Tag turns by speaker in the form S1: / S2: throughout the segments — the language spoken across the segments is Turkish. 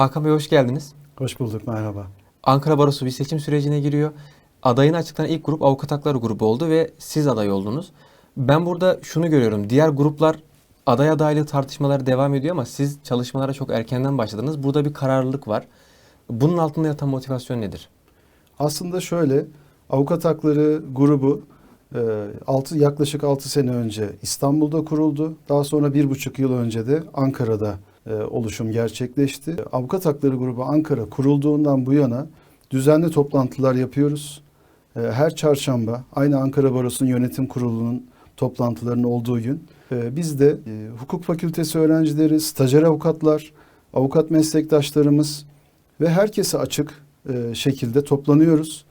S1: Hakan Bey hoş geldiniz.
S2: Hoş bulduk, merhaba.
S1: Ankara Barosu bir seçim sürecine giriyor. Adayın açıklanan ilk grup avukat hakları grubu oldu ve siz aday oldunuz. Ben burada şunu görüyorum. Diğer gruplar aday adaylığı tartışmaları devam ediyor ama siz çalışmalara çok erkenden başladınız. Burada bir kararlılık var. Bunun altında yatan motivasyon nedir?
S2: Aslında şöyle, avukat hakları grubu e, altı, yaklaşık 6 sene önce İstanbul'da kuruldu. Daha sonra bir buçuk yıl önce de Ankara'da e, oluşum gerçekleşti. Avukat hakları grubu Ankara kurulduğundan bu yana düzenli toplantılar yapıyoruz. E, Her çarşamba aynı Ankara Barosu'nun yönetim kurulunun toplantılarının olduğu gün e, biz de e, hukuk fakültesi öğrencileri, stajyer avukatlar, avukat meslektaşlarımız ve herkese açık e, şekilde toplanıyoruz.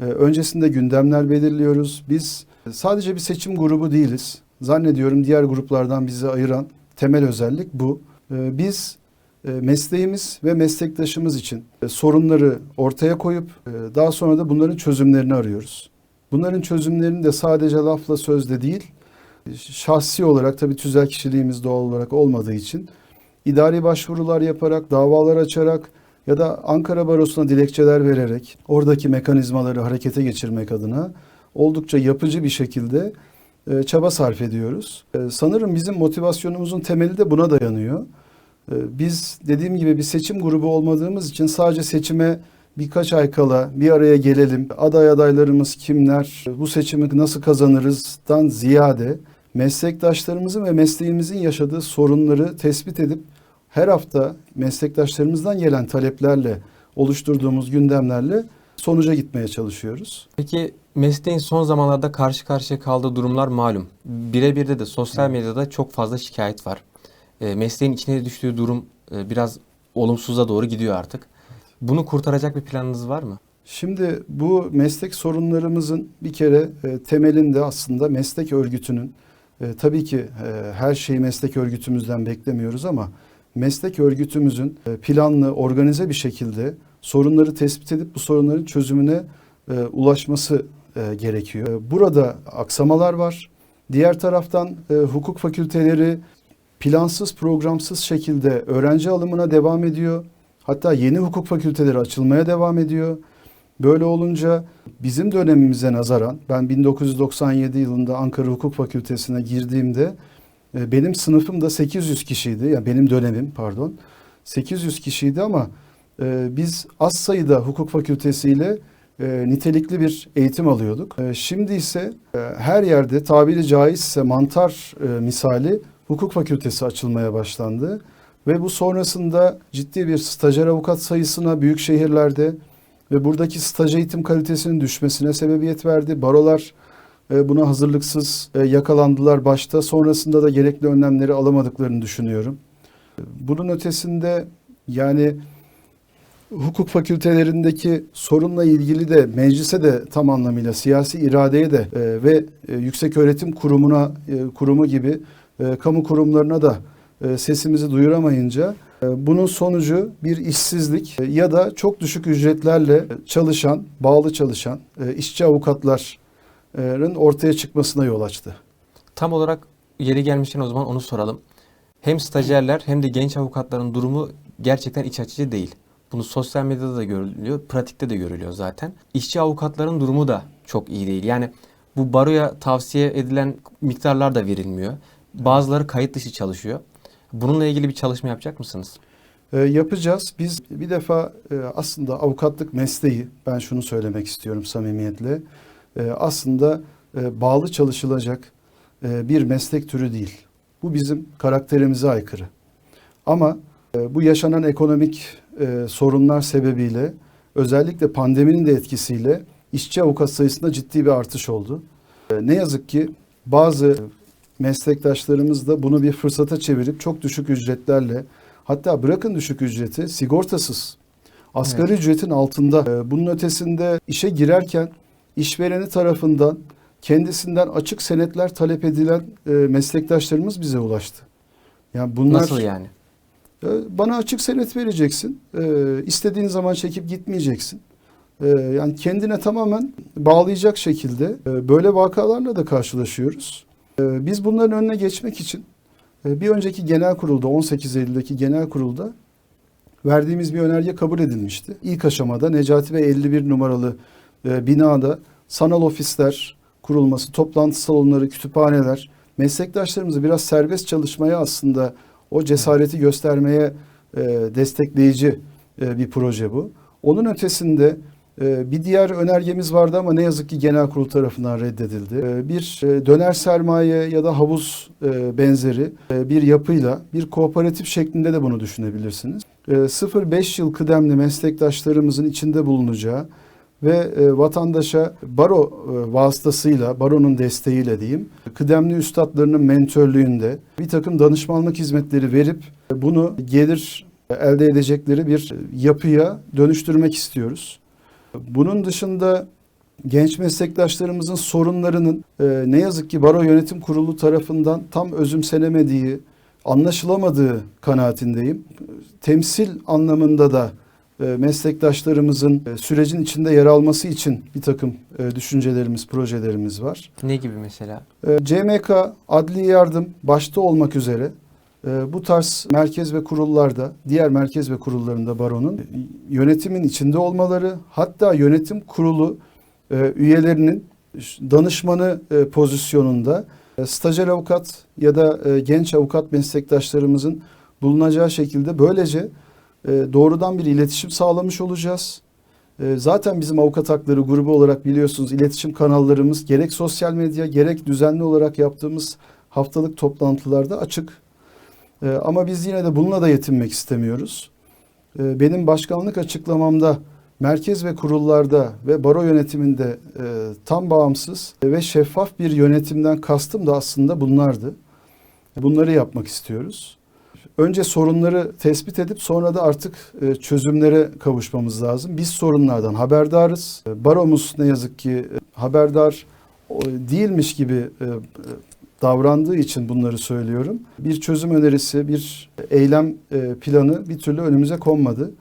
S2: Öncesinde gündemler belirliyoruz. Biz sadece bir seçim grubu değiliz. Zannediyorum diğer gruplardan bizi ayıran temel özellik bu. Biz mesleğimiz ve meslektaşımız için sorunları ortaya koyup daha sonra da bunların çözümlerini arıyoruz. Bunların çözümlerini de sadece lafla sözle değil, şahsi olarak tabii tüzel kişiliğimiz doğal olarak olmadığı için idari başvurular yaparak, davalar açarak ya da Ankara Barosu'na dilekçeler vererek oradaki mekanizmaları harekete geçirmek adına oldukça yapıcı bir şekilde e, çaba sarf ediyoruz. E, sanırım bizim motivasyonumuzun temeli de buna dayanıyor. E, biz dediğim gibi bir seçim grubu olmadığımız için sadece seçime birkaç ay kala bir araya gelelim. Aday adaylarımız kimler, bu seçimi nasıl kazanırızdan ziyade meslektaşlarımızın ve mesleğimizin yaşadığı sorunları tespit edip her hafta meslektaşlarımızdan gelen taleplerle oluşturduğumuz gündemlerle sonuca gitmeye çalışıyoruz.
S1: Peki mesleğin son zamanlarda karşı karşıya kaldığı durumlar malum. Birebir de de sosyal medyada çok fazla şikayet var. E, mesleğin içine düştüğü durum e, biraz olumsuza doğru gidiyor artık. Bunu kurtaracak bir planınız var mı?
S2: Şimdi bu meslek sorunlarımızın bir kere e, temelinde aslında meslek örgütünün e, tabii ki e, her şeyi meslek örgütümüzden beklemiyoruz ama meslek örgütümüzün e, planlı, organize bir şekilde sorunları tespit edip bu sorunların çözümüne e, ulaşması e, gerekiyor. E, Burada aksamalar var. Diğer taraftan e, hukuk fakülteleri plansız, programsız şekilde öğrenci alımına devam ediyor. Hatta yeni hukuk fakülteleri açılmaya devam ediyor. Böyle olunca bizim dönemimize nazaran ben 1997 yılında Ankara Hukuk Fakültesine girdiğimde e, benim sınıfım da 800 kişiydi. Yani benim dönemim pardon. 800 kişiydi ama e, biz az sayıda hukuk fakültesiyle e, nitelikli bir eğitim alıyorduk. Şimdi ise her yerde tabiri caizse mantar misali hukuk fakültesi açılmaya başlandı. Ve bu sonrasında ciddi bir stajyer avukat sayısına büyük şehirlerde ve buradaki staj eğitim kalitesinin düşmesine sebebiyet verdi. Barolar e, buna hazırlıksız e, yakalandılar başta. Sonrasında da gerekli önlemleri alamadıklarını düşünüyorum. Bunun ötesinde yani hukuk fakültelerindeki sorunla ilgili de meclise de tam anlamıyla siyasi iradeye de e, ve yüksek öğretim kurumuna kurumu gibi kamu kurumlarına da sesimizi duyuramayınca e, bunun sonucu bir işsizlik e, ya da çok düşük ücretlerle çalışan, bağlı çalışan e, işçi avukatların ortaya çıkmasına yol açtı.
S1: Tam olarak yeri gelmişken o zaman onu soralım. Hem stajyerler hem de genç avukatların durumu gerçekten iç açıcı değil. Bunu sosyal medyada da görülüyor, pratikte de görülüyor zaten. İşçi avukatların durumu da çok iyi değil. Yani bu baroya tavsiye edilen miktarlar da verilmiyor. Bazıları kayıt dışı çalışıyor. Bununla ilgili bir çalışma yapacak mısınız?
S2: E, yapacağız. Biz bir defa e, aslında avukatlık mesleği, ben şunu söylemek istiyorum samimiyetle, e, aslında e, bağlı çalışılacak e, bir meslek türü değil. Bu bizim karakterimize aykırı. Ama e, bu yaşanan ekonomik e, sorunlar sebebiyle, özellikle pandeminin de etkisiyle işçi avukat sayısında ciddi bir artış oldu. E, ne yazık ki bazı meslektaşlarımız da bunu bir fırsata çevirip çok düşük ücretlerle hatta bırakın düşük ücreti sigortasız asgari ücretin altında e, bunun ötesinde işe girerken işvereni tarafından kendisinden açık senetler talep edilen e, meslektaşlarımız bize ulaştı. Yani bunlar
S1: Nasıl yani?
S2: e, bana açık senet vereceksin. E, istediğin zaman çekip gitmeyeceksin. Yani kendine tamamen bağlayacak şekilde e, böyle vakalarla da karşılaşıyoruz. E, biz bunların önüne geçmek için e, bir önceki genel kurulda 18 Eylül'deki genel kurulda verdiğimiz bir önerge kabul edilmişti. İlk aşamada Necati Bey 51 numaralı e, binada sanal ofisler kurulması, toplantı salonları, kütüphaneler, meslektaşlarımızı biraz serbest çalışmaya aslında o cesareti göstermeye e, destekleyici bir proje bu. Onun ötesinde bir diğer önergemiz vardı ama ne yazık ki genel kurul tarafından reddedildi. E, bir e, döner sermaye ya da havuz e, benzeri e, bir yapıyla bir kooperatif şeklinde de bunu düşünebilirsiniz. E, 0-5 yıl kıdemli meslektaşlarımızın içinde bulunacağı ve vatandaşa baro vasıtasıyla, baronun desteğiyle diyeyim, kıdemli üstadlarının mentörlüğünde bir takım danışmanlık hizmetleri verip bunu gelir elde edecekleri bir yapıya dönüştürmek istiyoruz. Bunun dışında genç meslektaşlarımızın sorunlarının e, ne yazık ki Baro Yönetim Kurulu tarafından tam özümsenemediği, anlaşılamadığı kanaatindeyim. Temsil anlamında da e, meslektaşlarımızın e, sürecin içinde yer alması için bir takım e, düşüncelerimiz, projelerimiz var.
S1: Ne gibi mesela?
S2: E, CMK, adli yardım başta olmak üzere bu tarz merkez ve kurullarda, diğer merkez ve kurullarında baronun e, yönetimin içinde olmaları, hatta yönetim kurulu e, üyelerinin danışmanı e, pozisyonunda stajyer avukat ya da genç avukat meslektaşlarımızın bulunacağı şekilde böylece doğrudan bir iletişim sağlamış olacağız. Zaten bizim avukat hakları grubu olarak biliyorsunuz iletişim kanallarımız gerek sosyal medya gerek düzenli olarak yaptığımız haftalık toplantılarda açık. E, Ama biz yine de bununla da yetinmek istemiyoruz. E, Benim başkanlık açıklamamda merkez ve kurullarda ve baro yönetiminde e, tam bağımsız ve şeffaf bir yönetimden kastım da aslında bunlardı. Bunları yapmak istiyoruz. Önce sorunları tespit edip sonra da artık e, çözümlere kavuşmamız lazım. Biz sorunlardan haberdarız. E, Baromuz ne yazık ki e, haberdar değilmiş gibi davrandığı için bunları söylüyorum. Bir çözüm önerisi, bir eylem e, planı bir türlü önümüze konmadı.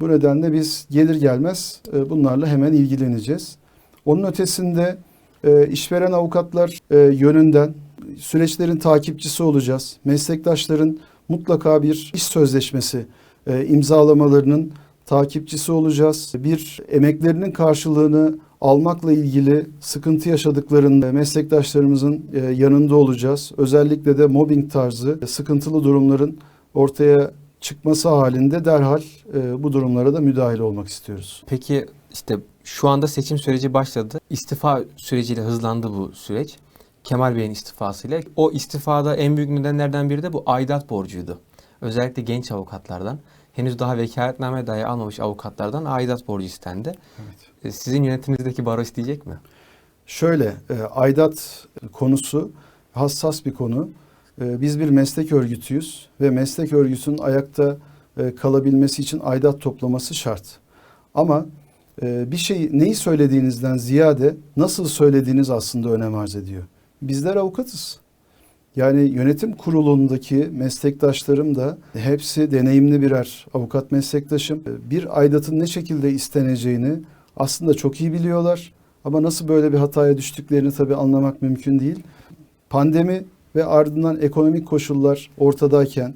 S2: Bu nedenle biz gelir gelmez e, bunlarla hemen ilgileneceğiz. Onun ötesinde e, işveren avukatlar yönünden süreçlerin takipçisi olacağız. Meslektaşların mutlaka bir iş sözleşmesi imzalamalarının takipçisi olacağız. Bir emeklerinin karşılığını almakla ilgili sıkıntı yaşadıklarında meslektaşlarımızın e, yanında olacağız. Özellikle de mobbing tarzı e, sıkıntılı durumların ortaya çıkması halinde derhal e, bu durumlara da müdahil olmak istiyoruz.
S1: Peki işte şu anda seçim süreci başladı. İstifa süreciyle hızlandı bu süreç. Kemal Bey'in istifasıyla. O istifada en büyük nedenlerden biri de bu aidat borcuydu. Özellikle genç avukatlardan. Henüz daha vekaletname dahi almamış avukatlardan aidat borcu istendi. E, Sizin yönetiminizdeki baro isteyecek mi?
S2: Şöyle, e, aidat konusu hassas bir konu. E, biz bir meslek örgütüyüz ve meslek örgütünün ayakta e, kalabilmesi için aidat toplaması şart. Ama e, bir şey neyi söylediğinizden ziyade nasıl söylediğiniz aslında önem arz ediyor. Bizler avukatız. Yani yönetim kurulundaki meslektaşlarım da hepsi deneyimli birer avukat meslektaşım. Bir aidatın ne şekilde isteneceğini aslında çok iyi biliyorlar. Ama nasıl böyle bir hataya düştüklerini tabii anlamak mümkün değil. Pandemi ve ardından ekonomik koşullar ortadayken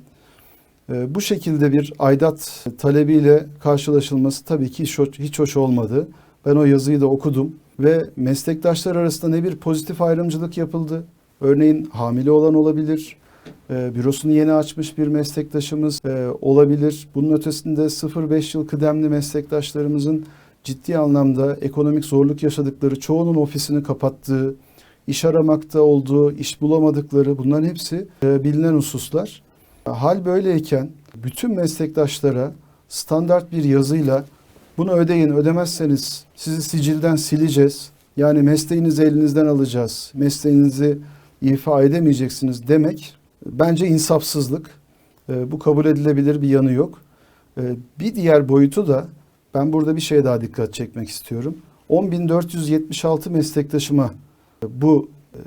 S2: e, bu şekilde bir aidat talebiyle karşılaşılması tabii ki hiç hoş, hiç hoş olmadı. Ben o yazıyı da okudum ve meslektaşlar arasında ne bir pozitif ayrımcılık yapıldı. Örneğin hamile olan olabilir, e, bürosunu yeni açmış bir meslektaşımız e, olabilir. Bunun ötesinde 0-5 yıl kıdemli meslektaşlarımızın ciddi anlamda ekonomik zorluk yaşadıkları, çoğunun ofisini kapattığı, iş aramakta olduğu, iş bulamadıkları bunların hepsi e, bilinen hususlar. Hal böyleyken bütün meslektaşlara standart bir yazıyla bunu ödeyin, ödemezseniz sizi sicilden sileceğiz. Yani mesleğinizi elinizden alacağız, mesleğinizi ifa edemeyeceksiniz demek bence insafsızlık. E, bu kabul edilebilir bir yanı yok. E, bir diğer boyutu da ben burada bir şeye daha dikkat çekmek istiyorum. 10.476 meslektaşıma e, bu e,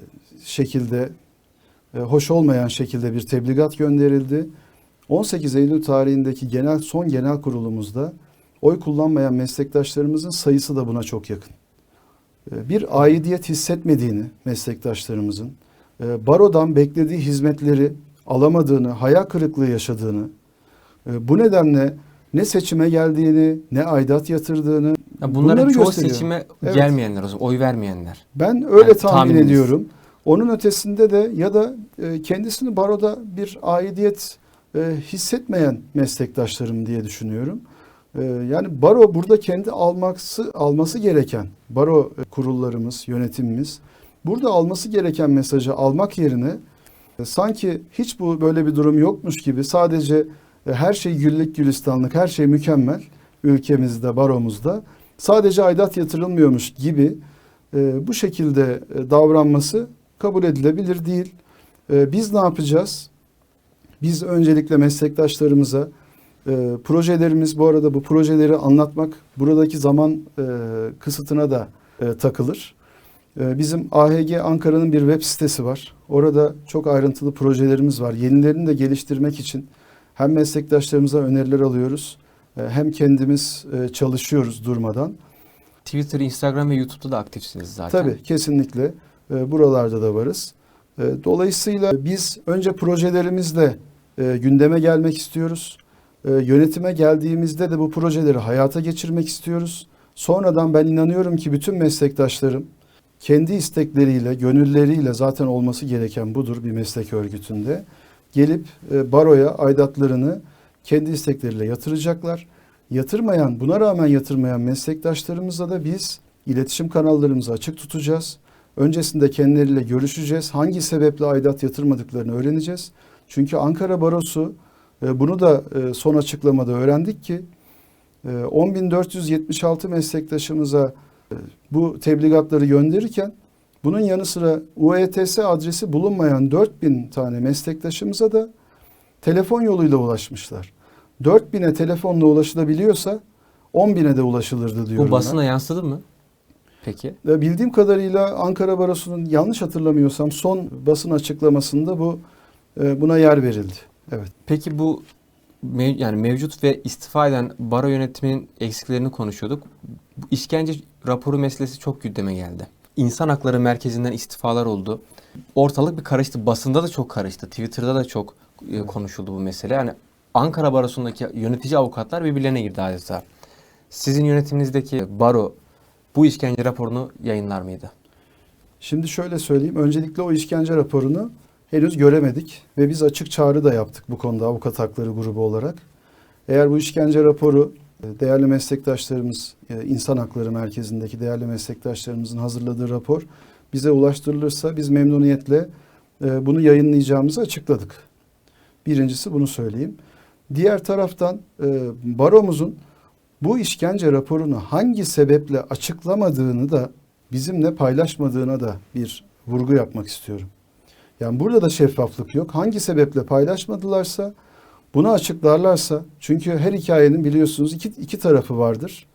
S2: şekilde e, hoş olmayan şekilde bir tebligat gönderildi. 18 Eylül tarihindeki genel son genel kurulumuzda oy kullanmayan meslektaşlarımızın sayısı da buna çok yakın. Bir aidiyet hissetmediğini meslektaşlarımızın, barodan beklediği hizmetleri alamadığını, hayal kırıklığı yaşadığını, e, bu nedenle ne seçime geldiğini, ne aidat yatırdığını
S1: Ya bunların
S2: bunları
S1: çoğu
S2: gösteriyor.
S1: seçime
S2: Evet.
S1: gelmeyenler oy vermeyenler.
S2: Ben öyle
S1: Yani
S2: tahmin
S1: tahmininiz.
S2: ediyorum. Onun ötesinde de ya da e, kendisini baroda bir aidiyet e, hissetmeyen meslektaşlarım diye düşünüyorum. Yani baro burada kendi alması alması gereken baro kurullarımız, yönetimimiz burada alması gereken mesajı almak yerine e, sanki hiç bu böyle bir durum yokmuş gibi sadece e, her şey güllük gülistanlık, her şey mükemmel ülkemizde, baromuzda sadece aidat yatırılmıyormuş gibi e, bu şekilde davranması kabul edilebilir değil. Biz ne yapacağız? Biz öncelikle meslektaşlarımıza projelerimiz bu arada bu projeleri anlatmak buradaki zaman kısıtına da takılır. E, bizim AHG Ankara'nın bir web sitesi var. Orada çok ayrıntılı projelerimiz var. Yenilerini de geliştirmek için hem meslektaşlarımıza öneriler alıyoruz e, hem kendimiz e, çalışıyoruz durmadan.
S1: Twitter, Instagram ve YouTube'da da aktifsiniz zaten.
S2: Tabii kesinlikle e, buralarda da varız. Dolayısıyla biz önce projelerimizle gündeme gelmek istiyoruz. Yönetime geldiğimizde de bu projeleri hayata geçirmek istiyoruz. Sonradan ben inanıyorum ki bütün meslektaşlarım kendi istekleriyle, gönülleriyle zaten olması gereken budur bir meslek örgütünde. Gelip e, baroya aidatlarını kendi istekleriyle yatıracaklar. Yatırmayan, buna rağmen yatırmayan meslektaşlarımızla da biz iletişim kanallarımızı açık tutacağız. Öncesinde kendileriyle görüşeceğiz. Hangi sebeple aidat yatırmadıklarını öğreneceğiz. Çünkü Ankara Barosu e, bunu da e, son açıklamada öğrendik ki e, 10.476 meslektaşımıza bu tebligatları gönderirken bunun yanı sıra UETS adresi bulunmayan 4000 tane meslektaşımıza da telefon yoluyla ulaşmışlar. 4000'e telefonla ulaşılabiliyorsa 10.000'e de ulaşılırdı diyorum.
S1: Bu
S2: ben.
S1: basına yansıdı mı? Peki.
S2: Ve bildiğim kadarıyla Ankara Barosu'nun yanlış hatırlamıyorsam son basın açıklamasında bu e, buna yer verildi. Evet.
S1: Peki bu yani mevcut ve istifa eden baro yönetiminin eksiklerini konuşuyorduk. Bu işkence raporu meselesi çok gündeme geldi. İnsan hakları merkezinden istifalar oldu. Ortalık bir karıştı. Basında da çok karıştı. Twitter'da da çok e, konuşuldu bu mesele. Yani Ankara Barosu'ndaki yönetici avukatlar birbirlerine girdi adeta. Sizin yönetiminizdeki baro bu işkence raporunu yayınlar mıydı?
S2: Şimdi şöyle söyleyeyim. Öncelikle o işkence raporunu henüz göremedik ve biz açık çağrı da yaptık bu konuda avukat hakları grubu olarak. Eğer bu işkence raporu değerli meslektaşlarımız, e, insan hakları merkezindeki değerli meslektaşlarımızın hazırladığı rapor bize ulaştırılırsa biz memnuniyetle e, bunu yayınlayacağımızı açıkladık. Birincisi bunu söyleyeyim. Diğer taraftan e, baromuzun bu işkence raporunu hangi sebeple açıklamadığını da bizimle paylaşmadığına da bir vurgu yapmak istiyorum. Yani burada da şeffaflık yok. Hangi sebeple paylaşmadılarsa bunu açıklarlarsa çünkü her hikayenin biliyorsunuz iki, iki tarafı vardır.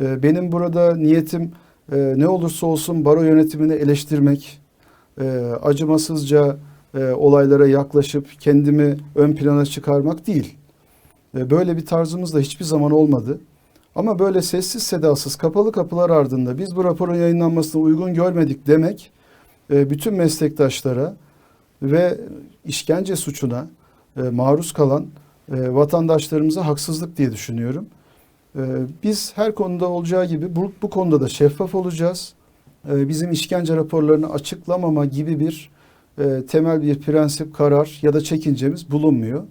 S2: Ee, benim burada niyetim e, ne olursa olsun baro yönetimini eleştirmek, e, acımasızca e, olaylara yaklaşıp kendimi ön plana çıkarmak değil. E, böyle bir tarzımız da hiçbir zaman olmadı. Ama böyle sessiz sedasız kapalı kapılar ardında biz bu raporun yayınlanmasını uygun görmedik demek e, bütün meslektaşlara ve işkence suçuna e, maruz kalan e, vatandaşlarımıza haksızlık diye düşünüyorum. E, biz her konuda olacağı gibi bu, bu konuda da şeffaf olacağız. E, bizim işkence raporlarını açıklamama gibi bir e, temel bir prensip, karar ya da çekincemiz bulunmuyor.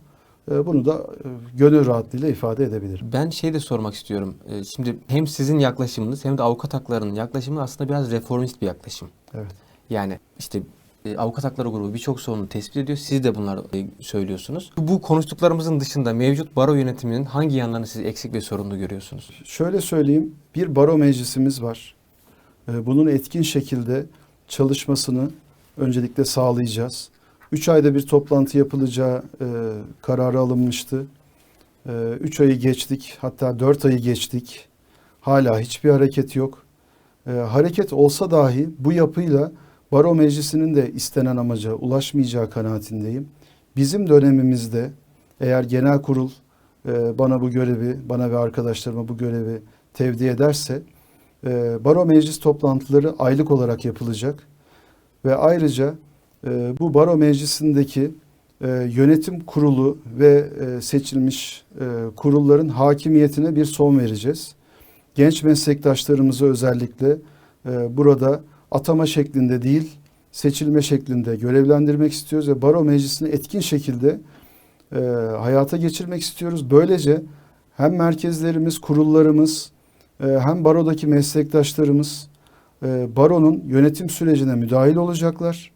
S2: E, bunu da e, gönül rahatlığıyla ifade edebilirim.
S1: Ben şey de sormak istiyorum. Ee, Şimdi hem sizin yaklaşımınız hem de avukat haklarının yaklaşımı aslında biraz reformist bir yaklaşım.
S2: Evet.
S1: Yani işte e, avukat hakları grubu birçok sorunu tespit ediyor. Siz de bunları e, söylüyorsunuz. Bu konuştuklarımızın dışında mevcut baro yönetiminin hangi yanlarını siz eksik ve sorunlu görüyorsunuz?
S2: Şöyle söyleyeyim, bir baro meclisimiz var. Ee, Bunun etkin şekilde çalışmasını öncelikle sağlayacağız. Üç ayda bir toplantı yapılacağı e, kararı alınmıştı. E, üç ayı geçtik, hatta dört ayı geçtik. Hala hiçbir hareket yok. E, hareket olsa dahi bu yapıyla Baro Meclisi'nin de istenen amaca ulaşmayacağı kanaatindeyim. Bizim dönemimizde eğer genel kurul e, bana bu görevi, bana ve arkadaşlarıma bu görevi tevdi ederse e, baro meclis toplantıları aylık olarak yapılacak ve ayrıca e, bu baro meclisindeki e, yönetim kurulu ve e, seçilmiş e, kurulların hakimiyetine bir son vereceğiz. Genç meslektaşlarımızı özellikle e, burada atama şeklinde değil, seçilme şeklinde görevlendirmek istiyoruz ve baro meclisini etkin şekilde e, hayata geçirmek istiyoruz. Böylece hem merkezlerimiz, kurullarımız, e, hem barodaki meslektaşlarımız e, baronun yönetim sürecine müdahil olacaklar.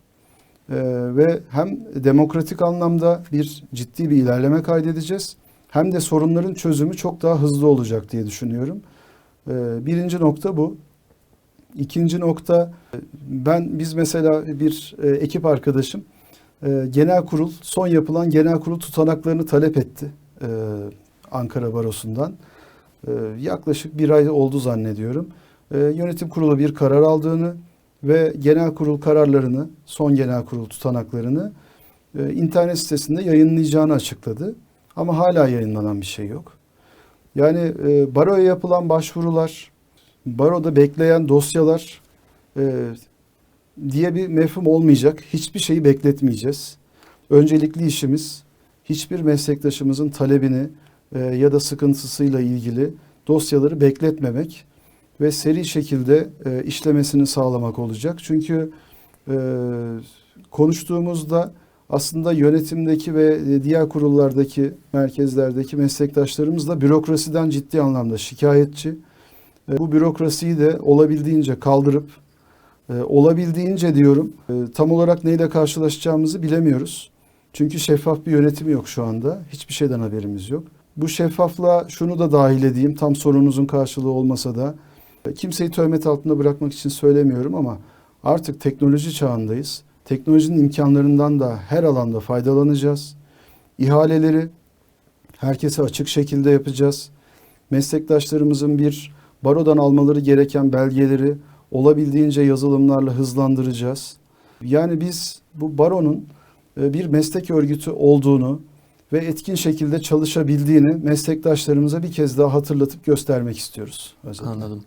S2: E, ve hem demokratik anlamda bir ciddi bir ilerleme kaydedeceğiz hem de sorunların çözümü çok daha hızlı olacak diye düşünüyorum. E, birinci nokta bu. İkinci nokta ben biz mesela bir e, ekip arkadaşım e, genel kurul son yapılan genel kurul tutanaklarını talep etti e, Ankara Barosu'ndan. Yaklaşık bir ay oldu zannediyorum. Yönetim kurulu bir karar aldığını ve genel kurul kararlarını, son genel kurul tutanaklarını internet sitesinde yayınlayacağını açıkladı. Ama hala yayınlanan bir şey yok. Yani baroya yapılan başvurular, baroda bekleyen dosyalar e, diye bir mefhum olmayacak. Hiçbir şeyi bekletmeyeceğiz. Öncelikli işimiz hiçbir meslektaşımızın talebini e, ya da sıkıntısıyla ilgili dosyaları bekletmemek ve seri şekilde e, işlemesini sağlamak olacak. Çünkü e, konuştuğumuzda aslında yönetimdeki ve diğer kurullardaki, merkezlerdeki meslektaşlarımız da bürokrasiden ciddi anlamda şikayetçi. E, bu bürokrasiyi de olabildiğince kaldırıp, e, olabildiğince diyorum, e, tam olarak neyle karşılaşacağımızı bilemiyoruz. Çünkü şeffaf bir yönetim yok şu anda. Hiçbir şeyden haberimiz yok. Bu şeffaflığa şunu da dahil edeyim, tam sorunuzun karşılığı olmasa da. Kimseyi töhmet altında bırakmak için söylemiyorum ama artık teknoloji çağındayız. Teknolojinin imkanlarından da her alanda faydalanacağız. İhaleleri herkese açık şekilde yapacağız. Meslektaşlarımızın bir barodan almaları gereken belgeleri olabildiğince yazılımlarla hızlandıracağız. Yani biz bu baronun e, bir meslek örgütü olduğunu ve etkin şekilde çalışabildiğini meslektaşlarımıza bir kez daha hatırlatıp göstermek istiyoruz. özetle.
S1: Anladım.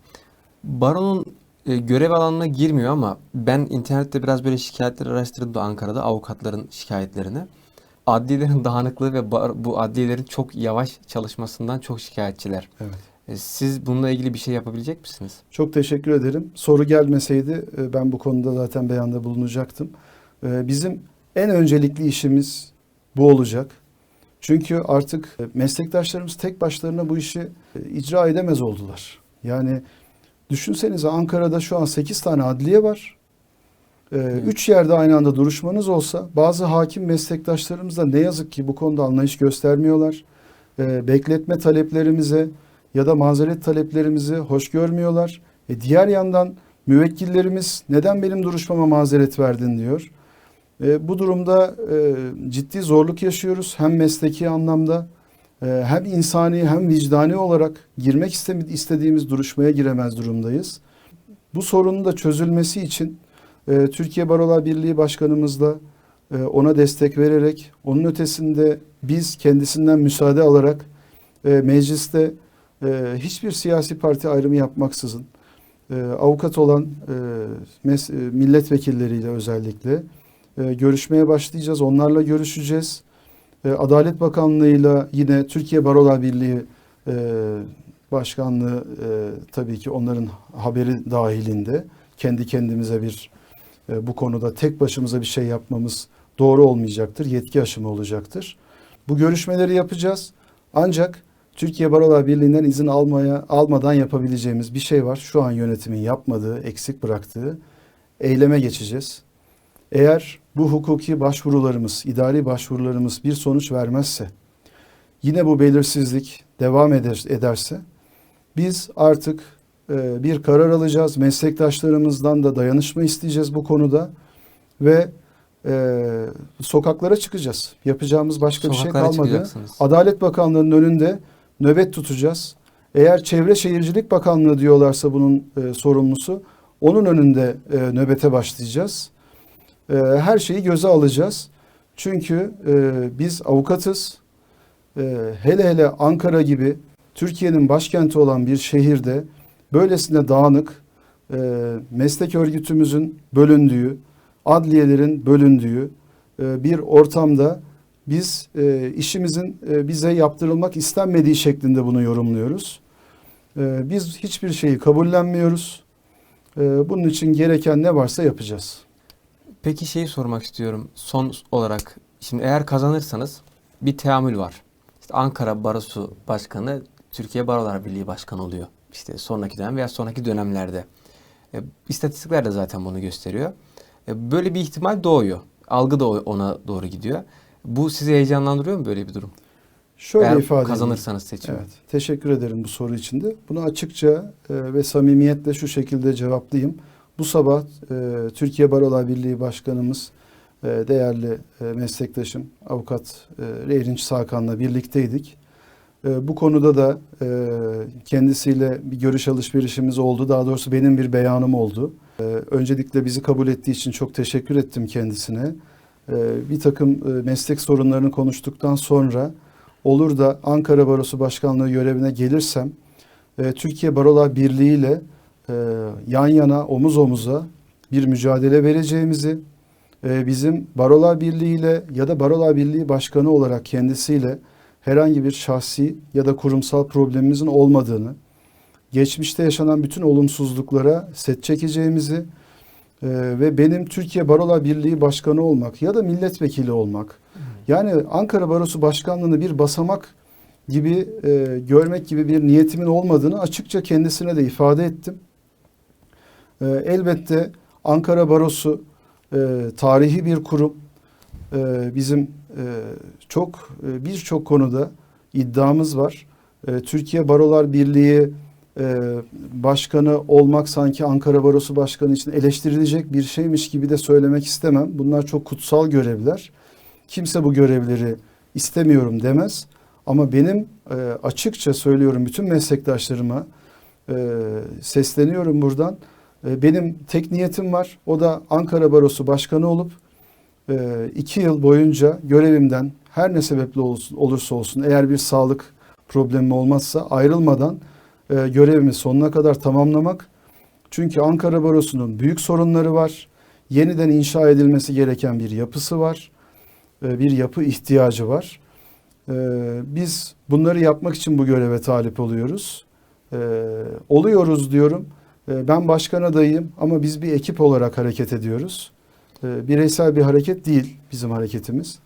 S1: Baronun e, görev alanına girmiyor ama ben internette biraz böyle şikayetler araştırdım da Ankara'da avukatların şikayetlerini. Adliyelerin dağınıklığı ve bu adliyelerin çok yavaş çalışmasından çok şikayetçiler.
S2: Evet.
S1: E, Siz bununla ilgili bir şey yapabilecek misiniz?
S2: Çok teşekkür ederim. Soru gelmeseydi e, ben bu konuda zaten beyanda bulunacaktım. E, Bizim en öncelikli işimiz bu olacak. Çünkü artık meslektaşlarımız tek başlarına bu işi icra edemez oldular. Yani düşünsenize Ankara'da şu an 8 tane adliye var. 3 yerde aynı anda duruşmanız olsa bazı hakim meslektaşlarımız da ne yazık ki bu konuda anlayış göstermiyorlar. Bekletme taleplerimize ya da mazeret taleplerimizi hoş görmüyorlar. E diğer yandan müvekkillerimiz neden benim duruşmama mazeret verdin diyor. E, bu durumda e, ciddi zorluk yaşıyoruz hem mesleki anlamda e, hem insani hem vicdani olarak girmek istediğimiz duruşmaya giremez durumdayız. Bu sorunun da çözülmesi için e, Türkiye Barolar Birliği Başkanımızla e, ona destek vererek onun ötesinde biz kendisinden müsaade alarak e, mecliste e, hiçbir siyasi parti ayrımı yapmaksızın e, avukat olan e, mes- e, milletvekilleriyle özellikle e, görüşmeye başlayacağız. Onlarla görüşeceğiz. E, Adalet Bakanlığı'yla yine Türkiye Barolar Birliği e, Başkanlığı e, tabii ki onların haberi dahilinde kendi kendimize bir e, bu konuda tek başımıza bir şey yapmamız doğru olmayacaktır. Yetki aşımı olacaktır. Bu görüşmeleri yapacağız. Ancak Türkiye Barolar Birliği'nden izin almaya almadan yapabileceğimiz bir şey var. Şu an yönetimin yapmadığı, eksik bıraktığı eyleme geçeceğiz. Eğer bu hukuki başvurularımız, idari başvurularımız bir sonuç vermezse, yine bu belirsizlik devam eder, ederse biz artık e, bir karar alacağız. Meslektaşlarımızdan da dayanışma isteyeceğiz bu konuda ve e, sokaklara çıkacağız. Yapacağımız başka bir şey
S1: Sokaklara
S2: kalmadı. Adalet Bakanlığı'nın önünde nöbet tutacağız. Eğer Çevre Şehircilik Bakanlığı diyorlarsa bunun e, sorumlusu, onun önünde e, nöbete başlayacağız. e, her şeyi göze alacağız. Çünkü e, biz avukatız. E, hele hele Ankara gibi Türkiye'nin başkenti olan bir şehirde böylesine dağınık, e, meslek örgütümüzün bölündüğü, adliyelerin bölündüğü e, bir ortamda biz e, işimizin e, bize yaptırılmak istenmediği şeklinde bunu yorumluyoruz. E, biz hiçbir şeyi kabullenmiyoruz. E, bunun için gereken ne varsa yapacağız.
S1: Peki şeyi sormak istiyorum son olarak. Şimdi eğer kazanırsanız bir teamül var. İşte Ankara Barosu Başkanı Türkiye Barolar Birliği Başkanı oluyor. İşte sonraki dönem veya sonraki dönemlerde. E, istatistikler de zaten bunu gösteriyor. E, böyle bir ihtimal doğuyor. Algı da ona doğru gidiyor. Bu sizi heyecanlandırıyor mu böyle bir durum?
S2: Şöyle
S1: Eğer
S2: ifade
S1: kazanırsanız seçimi.
S2: Evet, teşekkür ederim bu soru için de. Bunu açıkça e, ve samimiyetle şu şekilde cevaplayayım. Bu sabah e, Türkiye Barolar Birliği Başkanımız, e, değerli e, meslektaşım Avukat e, Reyrinç Sakan'la birlikteydik. E, bu konuda da e, kendisiyle bir görüş alışverişimiz oldu. Daha doğrusu benim bir beyanım oldu. E, öncelikle bizi kabul ettiği için çok teşekkür ettim kendisine. E, bir takım e, meslek sorunlarını konuştuktan sonra olur da Ankara Barosu Başkanlığı görevine gelirsem e, Türkiye Barolar Birliği ile e, yan yana omuz omuza bir mücadele vereceğimizi bizim Barolar Birliği ile ya da Barolar Birliği Başkanı olarak kendisiyle herhangi bir şahsi ya da kurumsal problemimizin olmadığını, geçmişte yaşanan bütün olumsuzluklara set çekeceğimizi e, ve benim Türkiye Barolar Birliği Başkanı olmak ya da milletvekili olmak yani Ankara Barosu Başkanlığı'nı bir basamak gibi e, görmek gibi bir niyetimin olmadığını açıkça kendisine de ifade ettim. E, elbette Ankara Barosu e, tarihi bir kurum. E, bizim e, çok e, birçok konuda iddiamız var. E, Türkiye Barolar Birliği başkanı olmak sanki Ankara Barosu Başkanı için eleştirilecek bir şeymiş gibi de söylemek istemem. Bunlar çok kutsal görevler. Kimse bu görevleri istemiyorum demez. Ama benim e, açıkça söylüyorum bütün meslektaşlarıma e, sesleniyorum buradan. E, benim tek niyetim var. O da Ankara Barosu Başkanı olup e, iki yıl boyunca görevimden her ne sebeple olursa olsun eğer bir sağlık problemi olmazsa ayrılmadan e, görevimi sonuna kadar tamamlamak. Çünkü Ankara Barosu'nun büyük sorunları var. Yeniden inşa edilmesi gereken bir yapısı var. E, bir yapı ihtiyacı var. E, Biz bunları yapmak için bu göreve talip oluyoruz. E, Oluyoruz diyorum. Ben başkan adayıyım ama biz bir ekip olarak hareket ediyoruz. Bireysel bir hareket değil bizim hareketimiz.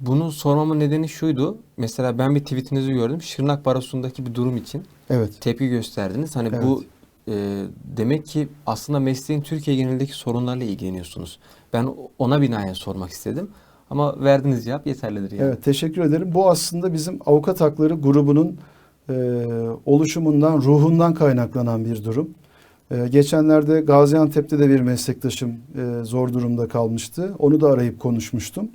S1: Bunu sormamın nedeni şuydu. Mesela ben bir tweetinizi gördüm. Şırnak Barosu'ndaki bir durum için
S2: Evet.
S1: tepki gösterdiniz. Hani
S2: Evet.
S1: bu e, demek ki aslında mesleğin Türkiye genelindeki sorunlarla ilgileniyorsunuz. Ben ona binaen sormak istedim. Ama verdiğiniz cevap yeterlidir yani.
S2: Evet teşekkür ederim. Bu aslında bizim avukat hakları grubunun e, oluşumundan, ruhundan kaynaklanan bir durum. E, geçenlerde Gaziantep'te de bir meslektaşım e, zor durumda kalmıştı. Onu da arayıp konuşmuştum.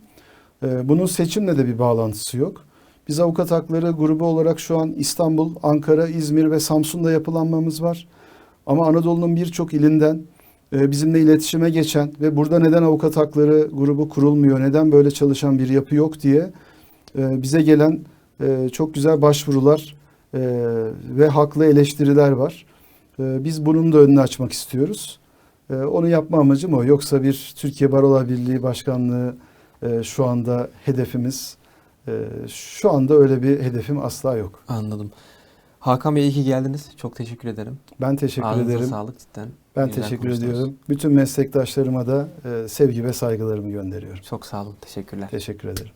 S2: E, bunun seçimle de bir bağlantısı yok. Biz avukat hakları grubu olarak şu an İstanbul, Ankara, İzmir ve Samsun'da yapılanmamız var. Ama Anadolu'nun birçok ilinden e, bizimle iletişime geçen ve burada neden avukat hakları grubu kurulmuyor, neden böyle çalışan bir yapı yok diye e, bize gelen e, çok güzel başvurular ve haklı eleştiriler var. Biz bunun da önünü açmak istiyoruz. Onu yapma amacım o. Yoksa bir Türkiye Barolar Birliği Başkanlığı e, şu anda hedefimiz. E, Şu anda öyle bir hedefim asla yok.
S1: Anladım. Hakan Bey iyi ki geldiniz. Çok teşekkür ederim.
S2: Ben teşekkür
S1: Ağzınıza
S2: ederim.
S1: sağlık cidden.
S2: Ben
S1: Güzel
S2: teşekkür
S1: konuştunuz.
S2: ediyorum. Bütün meslektaşlarıma da e, sevgi ve saygılarımı gönderiyorum.
S1: Çok sağ olun. Teşekkürler.
S2: Teşekkür ederim.